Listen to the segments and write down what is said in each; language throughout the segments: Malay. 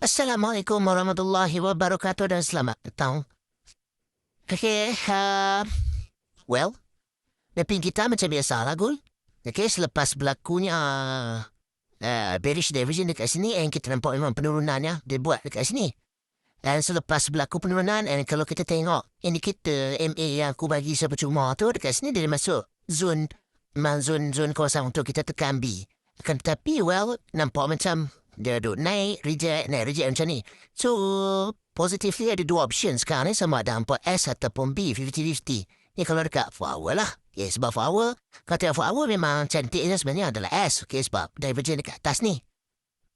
Assalamualaikum warahmatullahi wabarakatuh dan selamat datang. Okay, uh, well, Nepin kita macam biasa lah, Gul. Okay, selepas berlakunya uh, bearish diversion dekat sini, and kita nampak memang penurunannya dia buat dekat sini. Dan selepas berlaku penurunan, and kalau kita tengok indikator MA yang aku bagi sepercuma tu, dekat sini dia masuk zone, zone, zone kawasan untuk kita tekan B. Akan tetapi, well, nampak macam dia duduk naik, reject, naik, reject macam ni. So, positively ada dua option sekarang ni sama ada hampa S ataupun B, 50-50. Ni kalau dekat hour lah. Okay, sebab for hour, kata for hour memang cantiknya sebenarnya adalah S. Okay, sebab divergent dekat atas ni.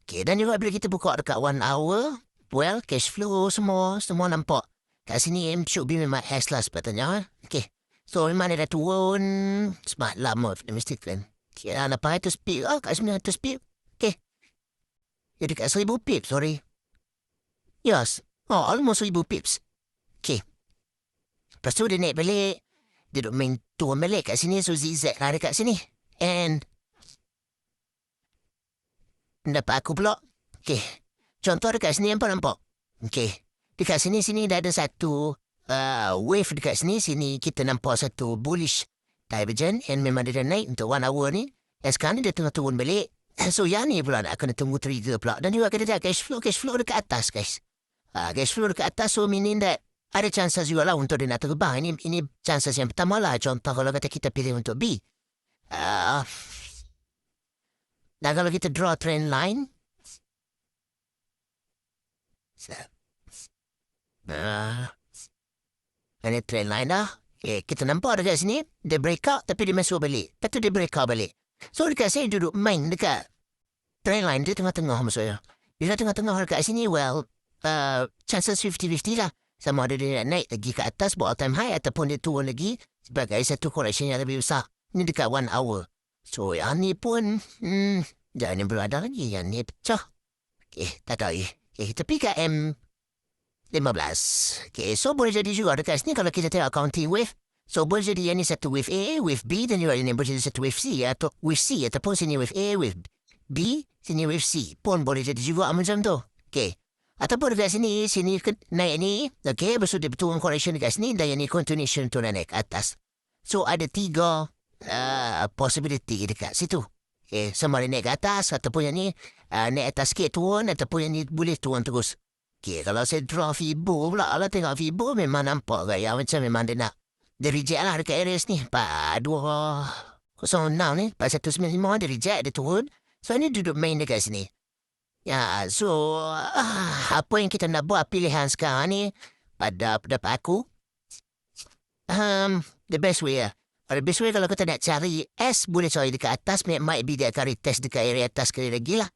Okay, dan juga bila kita buka dekat one hour, well, cash flow semua, semua nampak. Kat sini M should be memang S lah sebetulnya. Okay, so memang dia dah turun sebab lama, mesti kan. Okay, nampak itu speed. Oh, kat sini itu Ya dekat seribu pips, sorry. Yes. Oh, almost seribu pips. Okay. Lepas tu dia naik balik. Dia duduk main turun balik kat sini. So zigzag lah dekat sini. And... Dapat aku pula. Okay. Contoh dekat sini apa nampak? Okay. Dekat sini-sini dah ada satu uh, wave dekat sini. Sini kita nampak satu bullish divergent. And memang dia dah naik untuk one hour ni. Dan sekarang ni dia tengah turun balik. So yang ni pula nak kena tunggu trigger pula. Dan juga kena cash flow, cash flow dekat atas guys. Uh, cash flow dekat atas so meaning that ada chances juga lah untuk dia nak terbang. Ini ini chances yang pertama lah. Contoh kalau kata kita pilih untuk B. Uh, dan kalau kita draw trend line. Uh, ini trend line dah. Okay, kita nampak dekat sini. Dia break out tapi dia masuk balik. Lepas tu dia break out balik. So dekat saya duduk main dekat train line dia tengah-tengah maksudnya. Dia tengah-tengah dekat sini, well, uh, chances 50-50 lah. Sama ada dia nak naik lagi ke atas buat all time high ataupun dia turun lagi sebagai satu correction yang lebih besar. Ini dekat one hour. So yang ni pun, hmm, jangan berada lagi. Yang ni pecah. Okay, tak tahu. Okay, tapi kat M15. Okay, so boleh jadi juga dekat sini kalau kita tengok counting wave. So jadi yang ni satu wave A, wave B dan juga ini boleh jadi satu wave C atau wave C ataupun sini wave A, wave B, sini wave C pun boleh jadi juga macam tu. Okay. Ataupun dekat sini, sini naik ni, okay, lepas tu dia berturun correction dekat sini dan yang ni continuation tu naik atas. So ada tiga uh, possibility dekat situ. Okay, sama ada naik atas ataupun yang ni uh, naik atas sikit turun ataupun yang ni boleh turun terus. Okay, kalau saya draw Fibo pula lah tengok Fibo memang nampak gaya macam memang dia nak dia reject lah dekat areas ni. Kosong enam ni. Pak satu sembilan lima dia reject, dia turun. So ni duduk main dekat sini. Ya, so uh, apa yang kita nak buat pilihan sekarang ni pada pendapat aku, um, the best way lah. The best way kalau kita nak cari S, boleh cari dekat atas. Might be dia akan retest dekat area atas sekali lagi lah.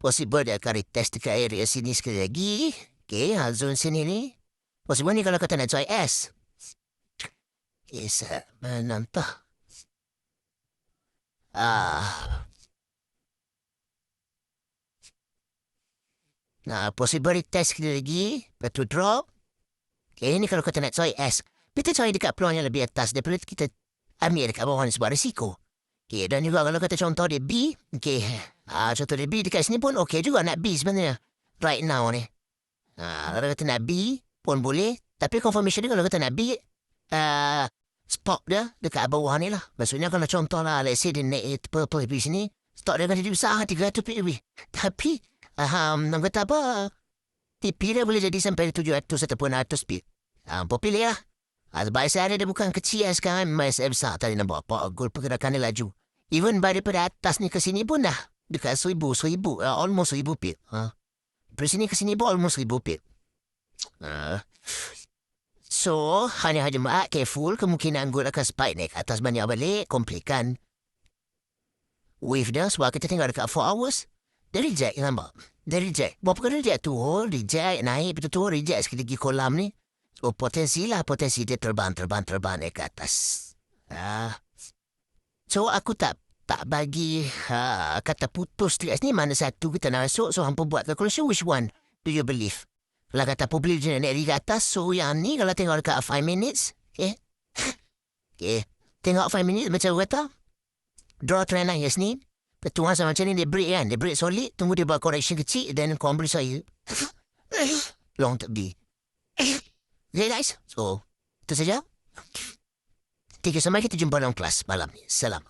Possible dia akan retest dekat area sini sekali lagi. Okay, zone sini ni. Possible ni kalau kita nak cari S. Isa to. Ah. Nah, possible test kita lagi. Betul drop. Okay, ini kalau kata nak try S. Kita try dekat peluang yang lebih atas daripada kita ambil dekat bawah ni sebuah risiko. Okay, dan juga kalau kata contoh dia B. Okay, ah, contoh dia B dekat sini pun okay juga nak B sebenarnya. Right now ni. Ah, kalau kata nak B pun boleh. Tapi confirmation ni kalau kata nak B. Uh, spot dia dekat bawah ni lah. Maksudnya kalau contoh lah, let's say dia naik purple di sini, stok dia akan jadi besar, 300 PB. Tapi, um, nak kata apa, TP dia boleh jadi sampai 700 ataupun 100 PB. Um, pilih lah. Sebab saya dia bukan kecil lah sekarang, masih besar tadi nampak apa, gol pergerakan dia laju. Even daripada atas ni ke sini pun dah, dekat seribu, seribu, uh, almost seribu PB. Uh. Dari sini ke sini pun almost seribu PB. Uh. So, hanya hanya mak careful kemungkinan gula akan spike atas banyak balik, komplikan. Wave dia, sebab kita tinggal dekat 4 hours, dia reject, nampak? Dia reject. Berapa kali reject tu, reject, naik, betul tu reject sekali lagi kolam ni. So, potensi lah, potensi dia terbang, terbang, terbang naik ke atas. Ha. So, aku tak tak bagi ha, kata putus stress ni mana satu kita nak masuk. So, hampa buat calculation, which one do you believe? Publik je naik di atas, so yang ni kalau tengok dekat 5 minutes, okay. okay. Tengok 5 minutes macam kata, draw trend line yes ni. Petungan sama macam ni dia break kan. Dia break solid. Tunggu dia buat correction kecil. Then kau saya. Long beri. Okay guys. So. Itu saja. Thank you so much. Kita jumpa dalam kelas malam ni. Salam.